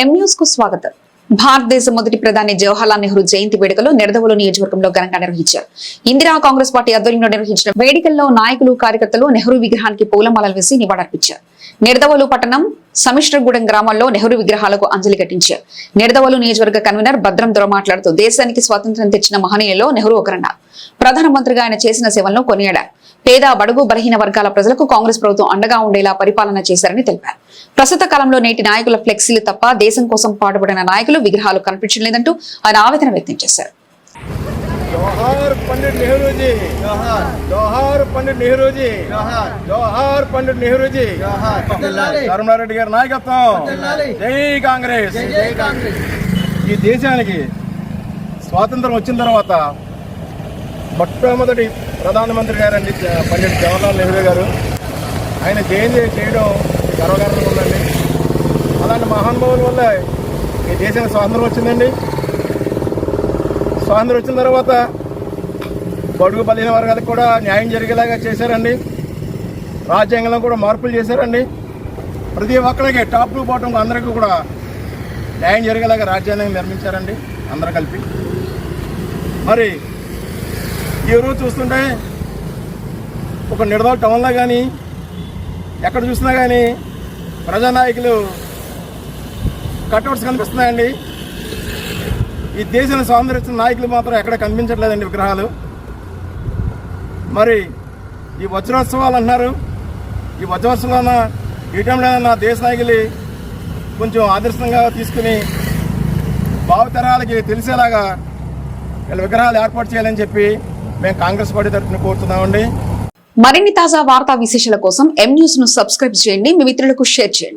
ఎం న్యూస్కు స్వాగతం. భారతదేశ మొదటి ప్రధాని జవహర్లాల్ నెహ్రూ జయంతి వేడుకలు నిడదవోలు నియోజకవర్గంలో ఘనంగా నిర్వహించారు. ఇందిరా కాంగ్రెస్ పార్టీ ఆధ్వర్యంలో నిర్వహించిన వేడుకల్లో నాయకులు కార్యకర్తలు నెహ్రూ విగ్రహానికి పూలమాలలు వేసి నివాళులర్పించారు. నిడదవోలు పట్టణం సమిష్టిగూడెం గ్రామాల్లో నెహ్రూ విగ్రహాలకు అంజలి ఘటించారు నిడదవోలు నియోజకవర్గ కన్వీనర్ భద్రం దొర మాట్లాడుతూ దేశానికి స్వాతంత్ర్యం తెచ్చిన మహనీయుల్లో నెహ్రూ ఒకరన్నారు. ప్రధానమంత్రిగా ఆయన చేసిన సేవలను కొనియాడారు. పేద బడుగు బలహీన వర్గాల ప్రజలకు కాంగ్రెస్ ప్రభుత్వం అండగా ఉండేలా పరిపాలన చేశారని తెలిపారు. ప్రస్తుత కాలంలో నేటి నాయకుల ఫ్లెక్సీలు తప్ప దేశం కోసం పాటుపడిన నాయకులు విగ్రహాలు కనిపించలేదంటూ ఆయన ఆవేదన వ్యక్తం చేశారు. జోహార్ పండిట్ నెహ్రూజీ జోహార్ జోహార్ పండిట్ నెహ్రూజీ జోహార్ జోహార్ పండిట్ నెహ్రూజీ. జోహార్. ధర్మారెడ్డి గారి నాయకత్వం. వర్ధిల్లాలి. జై కాంగ్రెస్. జై జై కాంగ్రెస్. ఈ దేశానికి స్వాతంత్రం వచ్చిన తర్వాత మొట్టమొదటి ప్రధానమంత్రి గారండి జ- పండిట్ జవహర్లాల్ నెహ్రూ గారు. ఆయన జయంతి చేయడం గర్వకారణంగా ఉందండి. అలాంటి మహానుభావుల వల్ల ఈ దేశానికి స్వాతంత్రం వచ్చిందండి. స్వాతంత్రం వచ్చిన తర్వాత బడుగు బలహీన వర్గాలకు కూడా న్యాయం జరిగేలాగా చేశారండి. రాజ్యాంగంలో కూడా మార్పులు చేశారండి. ప్రతి ఒక్కరికి టాప్ టు బాటం అందరికీ కూడా న్యాయం జరిగేలాగా రాజ్యాంగం నిర్మించారండి అందరూ కలిపి. మరి ఈరోజు చూస్తుంటే ఒక నిడదల టౌన్లో కానీ ఎక్కడ చూసినా కానీ ప్రజానాయకులు కట్అవుట్స్ కనిపిస్తున్నాయండి. ఈ దేశాన్ని సౌందర్యం నాయకులు మాత్రం ఎక్కడ కనిపించట్లేదండి విగ్రహాలు. మరి ఈ వజ్రోత్సవాలు అంటున్నారు. ఈ వజ్రోత్సవాలన ఈ నా దేశ నాయకులు కొంచెం ఆదర్శంగా తీసుకుని భావతరాలకి తెలిసేలాగా వీళ్ళ విగ్రహాలు ఏర్పాటు చేయాలని చెప్పి మేము కాంగ్రెస్ పార్టీ తరఫున కోరుతున్నామండి. మరిన్ని తాజా వార్తా విశేషాల కోసం ఎం న్యూస్ను సబ్స్క్రైబ్ చేయండి. మీ మిత్రులకు షేర్ చేయండి.